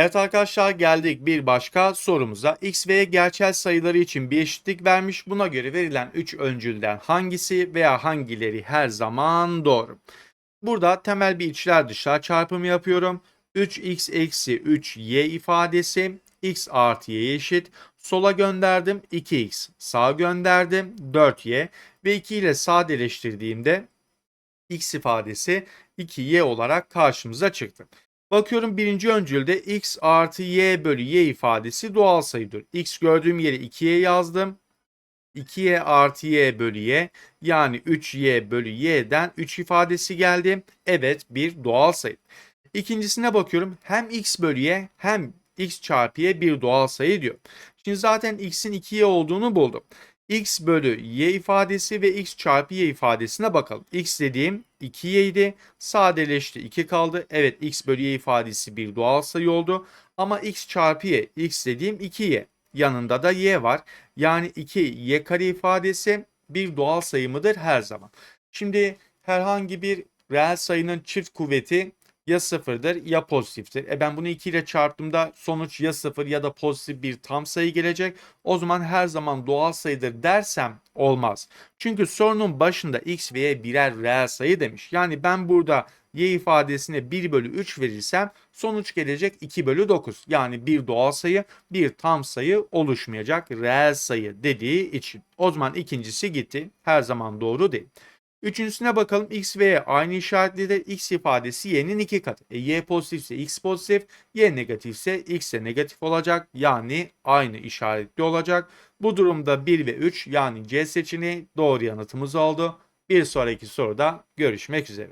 Evet arkadaşlar geldik bir başka sorumuza. X ve Y gerçel sayıları için bir eşitlik vermiş. Buna göre verilen 3 öncülden hangisi veya hangileri her zaman doğru? Burada temel bir içler dışlar çarpımı yapıyorum. 3x eksi 3y ifadesi x artı y eşit. Sola gönderdim 2x. Sağa gönderdim 4y. Ve 2 ile sadeleştirdiğimde x ifadesi 2y olarak karşımıza çıktı. Bakıyorum birinci öncülde x artı y bölü y ifadesi doğal sayıdır. x gördüğüm yere 2y yazdım. 2y artı y bölü y yani 3y bölü y'den 3 ifadesi geldi. Evet bir doğal sayı. İkincisine bakıyorum hem x bölü y hem x çarpı y bir doğal sayı diyor. Şimdi zaten x'in 2y olduğunu buldum. X bölü y ifadesi ve x çarpı y ifadesine bakalım. x dediğim 2y idi. Sadeleşti 2 kaldı. Evet x bölü y ifadesi bir doğal sayı oldu. Ama x çarpı y x dediğim 2y. Yanında da y var. Yani 2y kare ifadesi bir doğal sayı mıdır her zaman. Şimdi herhangi bir reel sayının çift kuvveti ya sıfırdır ya pozitiftir. E ben bunu 2 ile çarptığımda sonuç ya sıfır ya da pozitif bir tam sayı gelecek. O zaman her zaman doğal sayıdır dersem olmaz. Çünkü sorunun başında x ve y birer reel sayı demiş. Yani ben burada y ifadesine 1 bölü 3 verirsem sonuç gelecek 2 bölü 9. Yani bir doğal sayı bir tam sayı oluşmayacak reel sayı dediği için. O zaman ikincisi gitti. Her zaman doğru değil. Üçüncüsüne bakalım. X ve Y aynı işaretli de X ifadesi Y'nin iki katı. E, y pozitifse X pozitif, Y negatifse X de negatif olacak. Yani aynı işaretli olacak. Bu durumda 1 ve 3 yani C seçeneği doğru yanıtımız oldu. Bir sonraki soruda görüşmek üzere.